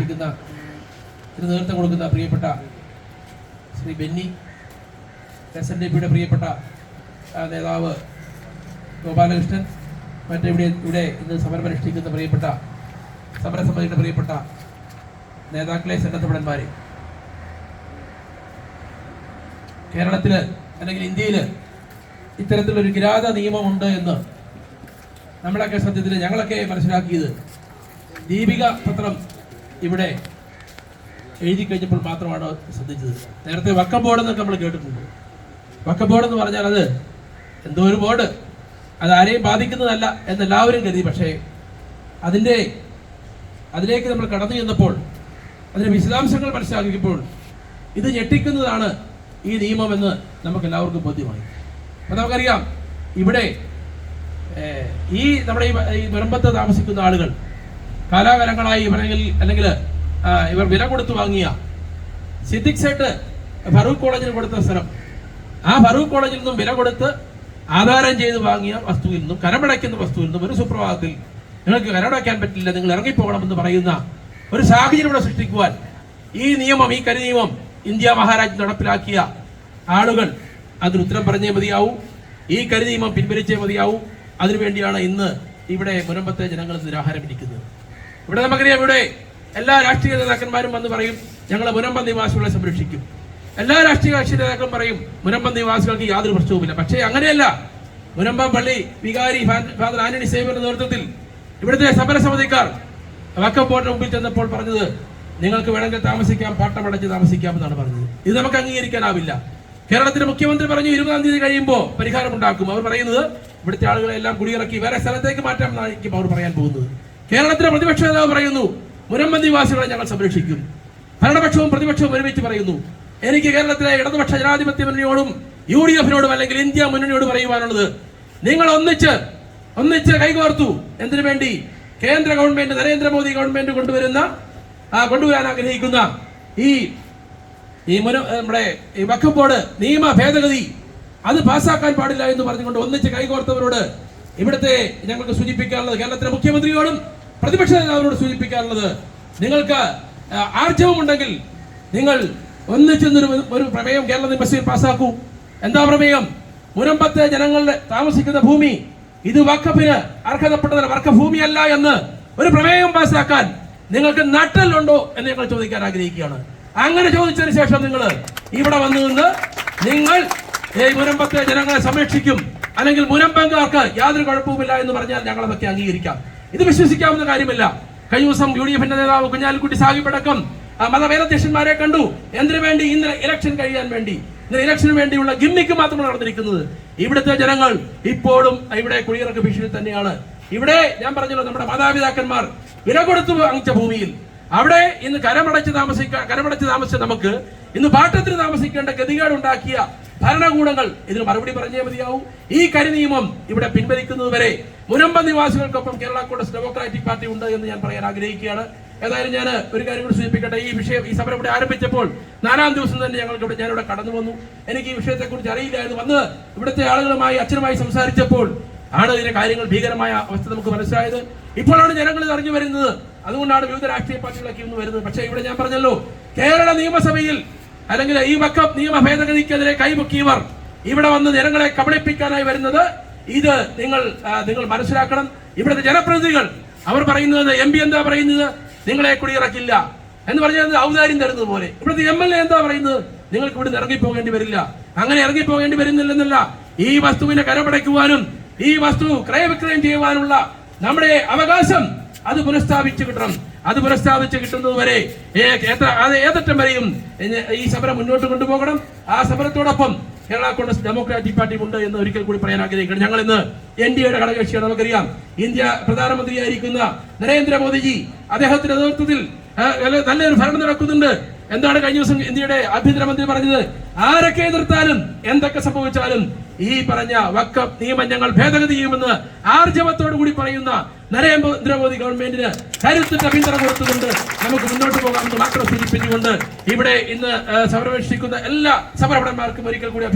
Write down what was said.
അനുഷ്ഠിക്കുന്ന ഇതിന് നേതൃത്വം കൊടുക്കുന്ന പ്രിയപ്പെട്ട Shri Benny S N D പിയുടെ പ്രിയപ്പെട്ട നേതാവ് ഗോപാലകൃഷ്ണൻ മറ്റിവിടെ ഇവിടെ ഇന്ന് സമരം അനുഷ്ഠിക്കുന്ന പ്രിയപ്പെട്ട സമരസമിതിയുടെ പ്രിയപ്പെട്ട നേതാക്കളെ സന്നദ്ധപടന്മാരെ കേരളത്തിൽ അല്ലെങ്കിൽ ഇന്ത്യയിൽ ഇത്തരത്തിലൊരു കിരാത നിയമമുണ്ട് എന്ന് നമ്മളൊക്കെ സത്യത്തിൽ ഞങ്ങളൊക്കെ മനസ്സിലാക്കിയത് ദീപിക പത്രം ഇവിടെ എഴുതി കഴിഞ്ഞപ്പോൾ മാത്രമാണ് ശ്രദ്ധിച്ചത്. നേരത്തെ വക്കം ബോർഡ് എന്നൊക്കെ നമ്മൾ കേട്ടിട്ടുണ്ട്. വക്കം ബോർഡ് എന്ന് പറഞ്ഞാൽ അത് എന്തോ ഒരു ബോർഡ്. അത് ആരെയും ബാധിക്കുന്നതല്ല എന്ന് എല്ലാവരും കരുതി. പക്ഷേ അതിന്റെ അതിലേക്ക് നമ്മൾ കടന്നു ചെന്നപ്പോൾ അതിന്റെ വിശദാംശങ്ങൾ മനസ്സിലാക്കിയപ്പോൾ ഇത് ഞെട്ടിക്കുന്നതാണ് ഈ നിയമമെന്ന് നമുക്ക് എല്ലാവർക്കും ബോധ്യമായി. അപ്പം നമുക്കറിയാം ഇവിടെ ഈ നമ്മുടെ ഈ ഈ താമസിക്കുന്ന ആളുകൾ കാലാകാലങ്ങളായി ഇവരെങ്കിൽ അല്ലെങ്കിൽ ഇവർ വില കൊടുത്തു വാങ്ങിയ സിദ്ദിഖ് സേട്ട് ഫറൂഖ് കോളേജിൽ കൊടുത്ത സ്ഥലം. ആ ഫറൂഖ് കോളേജിൽ നിന്നും വില കൊടുത്ത് ആധാരം ചെയ്ത് വാങ്ങിയ വസ്തുവിൽ നിന്നും കരമടയ്ക്കുന്ന വസ്തുവിൽ നിന്നും ഒരു സുപ്രഭാതത്തിൽ നിങ്ങൾക്ക് കരമടയ്ക്കാൻ പറ്റില്ല നിങ്ങൾ ഇറങ്ങിപ്പോകണമെന്ന് പറയുന്ന ഒരു സാഹചര്യം ഇവിടെ സൃഷ്ടിക്കുവാൻ ഈ നിയമം ഈ കരി നിയമം ഇന്ത്യ മഹാരാജ് നടപ്പിലാക്കിയ ആളുകൾ അതിന് ഉത്തരം പറഞ്ഞേ മതിയാവൂ. ഈ കരി നിയമം പിൻവലിച്ചേ മതിയാവൂ. അതിനുവേണ്ടിയാണ് ഇന്ന് ഇവിടെ മുനമ്പത്തെ ജനങ്ങൾ നിരാഹാരം ഇരിക്കുന്നത് ഇവിടെ നമുക്കറിയാം ഇവിടെ എല്ലാ രാഷ്ട്രീയ നേതാക്കന്മാരും വന്ന് പറയും ഞങ്ങളെ മുനമ്പ നിവാസികളെ സംരക്ഷിക്കും. എല്ലാ രാഷ്ട്രീയ കക്ഷി നേതാക്കളും പറയും മുനമ്പ നിവാസികൾക്ക് യാതൊരു പ്രശ്നവുമില്ല. പക്ഷേ അങ്ങനെയല്ല. മുനമ്പം പള്ളി വികാരി ഫാദർ ആന്റണി സേവന്റെ നേതൃത്വത്തിൽ ഇവിടുത്തെ സമരസമിതിക്കാർ വക്കം ബോർഡിന് മുമ്പിൽ ചെന്നപ്പോൾ പറഞ്ഞത് നിങ്ങൾക്ക് വേണമെങ്കിൽ താമസിക്കാം പാട്ടമടച്ച് താമസിക്കാം എന്നാണ് പറഞ്ഞത്. ഇത് നമുക്ക് അംഗീകരിക്കാനാവില്ല. കേരളത്തിലെ മുഖ്യമന്ത്രി പറഞ്ഞു ഇരുപതാം തീയതി കഴിയുമ്പോൾ പരിഹാരം ഉണ്ടാക്കും അവർ പറയുന്നത് ഇവിടുത്തെ ആളുകളെല്ലാം കുടിയിറക്കി വേറെ സ്ഥലത്തേക്ക് മാറ്റാം എന്നായിരിക്കും അവർ പറയാൻ പോകുന്നത്. കേരളത്തിലെ പ്രതിപക്ഷ നേതാവ് പറയുന്നു മുനമ്പം നിവാസികളെ ഞങ്ങൾ സംരക്ഷിക്കും. ഭരണപക്ഷവും പ്രതിപക്ഷവും ഒരുമിച്ച് പറയുന്നു എനിക്ക് കേരളത്തിലെ ഇടതുപക്ഷ ജനാധിപത്യ മുന്നണിയോടും യു ഡി എഫിനോടും അല്ലെങ്കിൽ ഇന്ത്യ മുന്നണിയോട് പറയുവാനുള്ളത് നിങ്ങൾ ഒന്നിച്ച് ഒന്നിച്ച് കൈകോർത്തു. എന്തിനു വേണ്ടി? കേന്ദ്ര ഗവൺമെന്റ് നരേന്ദ്രമോദി ഗവൺമെന്റ് കൊണ്ടുവരുന്ന കൊണ്ടുവരാൻ ആഗ്രഹിക്കുന്ന ഈ ഈ നമ്മുടെ ഈ വഖഫ് ബോർഡ് നിയമ ഭേദഗതി അത് പാസ്സാക്കാൻ പാടില്ല എന്ന് പറഞ്ഞുകൊണ്ട് ഒന്നിച്ച് കൈകോർത്തവരോട് ഇവിടുത്തെ ഞങ്ങൾക്ക് സൂചിപ്പിക്കാനുള്ളത് കേരളത്തിലെ മുഖ്യമന്ത്രിയോടും പ്രതിപക്ഷ നേതാവിനോട് സൂചിപ്പിക്കാനുള്ളത് നിങ്ങൾക്ക് ആർജവമുണ്ടെങ്കിൽ നിങ്ങൾ ഒന്നിച്ചെന്നൊരു ഒരു പ്രമേയം കേരള നിയമസഭയിൽ പാസ്സാക്കൂ എന്താ പ്രമേയം? മുനമ്പത്തെ ജനങ്ങളുടെ താമസിക്കുന്ന ഭൂമി ഇത് വക്കഫിന് അർഹതപ്പെട്ടതല്ല വർക്ക ഭൂമിയല്ല എന്ന് ഒരു പ്രമേയം പാസ്സാക്കാൻ നിങ്ങൾക്ക് നട്ടലുണ്ടോ എന്ന് ഞങ്ങൾ ചോദിക്കാൻ ആഗ്രഹിക്കുകയാണ്. അങ്ങനെ ചോദിച്ചതിന് ശേഷം നിങ്ങൾ ഇവിടെ വന്നു നിന്ന് നിങ്ങൾ ഈ മുനമ്പത്തെ ജനങ്ങളെ സംരക്ഷിക്കും. അല്ലെങ്കിൽ മുനമ്പങ്കാർക്ക് യാതൊരു കുഴപ്പവുമില്ല എന്ന് പറഞ്ഞാൽ ഞങ്ങളതൊക്കെ അംഗീകരിക്കാം. ഇത് വിശ്വസിക്കാവുന്ന കാര്യമല്ല. കഴിഞ്ഞ ദിവസം യു ഡി എഫിന്റെ നേതാവ് കുഞ്ഞാലിക്കുട്ടി സാഹിബടക്കം മതമേലധ്യക്ഷന്മാരെ കണ്ടു. എന്തിനു വേണ്ടി ഇന്നലെ ഇലക്ഷൻ കഴിയാൻ വേണ്ടി? ഇന്നലെ ഇലക്ഷന് വേണ്ടിയുള്ള ഗിമ്മിക്ക് മാത്രമാണ് നടന്നിരിക്കുന്നത്. ഇവിടുത്തെ ജനങ്ങൾ ഇപ്പോഴും ഇവിടെ കുടിയിറക്ക് ഭീഷണി തന്നെയാണ്. ഇവിടെ ഞാൻ പറഞ്ഞല്ലോ നമ്മുടെ മാതാപിതാക്കന്മാർ വില കൊടുത്തു വാങ്ങിച്ച ഭൂമിയിൽ. അവിടെ ഇന്ന് കരമടച്ച് താമസിക്ക കരമടച്ച് താമസിച്ച നമുക്ക് ഇന്ന് പാട്ടത്തിന് താമസിക്കേണ്ട ഗതികേട് ഉണ്ടാക്കിയ ഭരണകൂടങ്ങൾ ഇതിന് മറുപടി പറഞ്ഞേ മതിയാവൂ. ഈ കരിനിയമം ഇവിടെ പിൻവലിക്കുന്നത് വരെ മുനമ്പ നിവാസികൾക്കൊപ്പം കേരള കോൺഗ്രസ് ഡെമോക്രാറ്റിക് പാർട്ടി ഉണ്ട് എന്ന് ഞാൻ പറയാൻ ആഗ്രഹിക്കുകയാണ്. ഏതായാലും ഞാൻ ഒരു കാര്യം കൂടി സൂചിപ്പിക്കട്ടെ. ഈ വിഷയം ഈ സമരം ഇവിടെ ആരംഭിച്ചപ്പോൾ നാലാം ദിവസം തന്നെ ഞങ്ങൾക്ക് ഇവിടെ ഞാനിവിടെ കടന്നു വന്നു. എനിക്ക് ഈ വിഷയത്തെക്കുറിച്ച് അറിയില്ലായിരുന്നു വന്ന് ഇവിടുത്തെ ആളുകളുമായി അച്ഛനുമായി സംസാരിച്ചപ്പോൾ ആണ് ഇതിന്റെ കാര്യങ്ങൾ ഭീകരമായ അവസ്ഥ നമുക്ക് മനസ്സിലായത്. ഇപ്പോഴാണ് ജനങ്ങൾ ഇത് അറിഞ്ഞു വരുന്നത്. അതുകൊണ്ടാണ് വിവിധ രാഷ്ട്രീയ പാർട്ടികളൊക്കെ ഇന്ന് വരുന്നത്. പക്ഷേ ഇവിടെ ഞാൻ പറഞ്ഞല്ലോ കേരള നിയമസഭയിൽ അല്ലെങ്കിൽ ഈ വക്കം നിയമ ഭേദഗതിക്കെതിരെ കൈമുക്കിയവർ ഇവിടെ വന്ന് ജനങ്ങളെ കബളിപ്പിക്കാനായി വരുന്നത് ഇത് നിങ്ങൾ നിങ്ങൾ മനസ്സിലാക്കണം. ഇവിടുത്തെ ജനപ്രതിനിധികൾ അവർ പറയുന്നത് എം പി എന്താ പറയുന്നത്? നിങ്ങളെ കുടിയിറക്കില്ല. എന്ന് പറഞ്ഞാൽ ഔദാര്യം തരുന്നത് പോലെ. ഇവിടുത്തെ എം എൽ എ എന്താ പറയുന്നത്? നിങ്ങൾക്ക് ഇവിടെ ഇറങ്ങിപ്പോകേണ്ടി വരില്ല. അങ്ങനെ ഇറങ്ങിപ്പോകേണ്ടി വരുന്നില്ലെന്നല്ല ഈ വസ്തുവിനെ കരമടയ്ക്കുവാനും ഈ വസ്തു ക്രയവിക്രയം ചെയ്യുവാനുള്ള നമ്മുടെ അവകാശം അത് പുനഃസ്ഥാപിച്ചു കിട്ടണം. അത് പുനഃസ്ഥാപിച്ച് കിട്ടുന്നത് വരെ അത് ഏതറ്റം വരെയും ഈ സമരം മുന്നോട്ട് കൊണ്ടുപോകണം. ആ സമരത്തോടൊപ്പം കേരള കോൺഗ്രസ് ഡെമോക്രാറ്റിക് പാർട്ടി ഉണ്ട് എന്ന് ഒരിക്കൽ കൂടി പറയാൻ ആഗ്രഹിക്കണം. ഞങ്ങൾ ഇന്ന് എൻ ഡി എയുടെ ഘടകകക്ഷിയാണ്. നമുക്കറിയാം ഇന്ത്യ പ്രധാനമന്ത്രിയായിരിക്കുന്ന നരേന്ദ്രമോദിജി അദ്ദേഹത്തിന്റെ നേതൃത്വത്തിൽ നല്ലൊരു ഭരണം നടക്കുന്നുണ്ട്. എന്താണ് കഴിഞ്ഞ ദിവസം ഇന്ത്യയുടെ ആഭ്യന്തരമന്ത്രി പറഞ്ഞത്? ആരൊക്കെ എതിർത്താലും എന്തൊക്കെ സംഭവിച്ചാലും ഈ പറഞ്ഞ വക്കം നിയമം ഞങ്ങൾ ഭേദഗതി ചെയ്യുമെന്ന് ആർജവത്തോടു കൂടി പറയുന്ന നരേന്ദ്രമോദി ഗവൺമെന്റിന് കരുത്തിന്റെ പിന്തുണ കൊടുത്തുകൊണ്ട് നമുക്ക് മുന്നോട്ട് പോകാമെന്ന് മാത്രം സൂചിപ്പിച്ചുകൊണ്ട് ഇവിടെ ഇന്ന് സമരമനുഷ്ഠിക്കുന്ന എല്ലാ സമരഭടന്മാർക്കും ഒരിക്കൽ കൂടി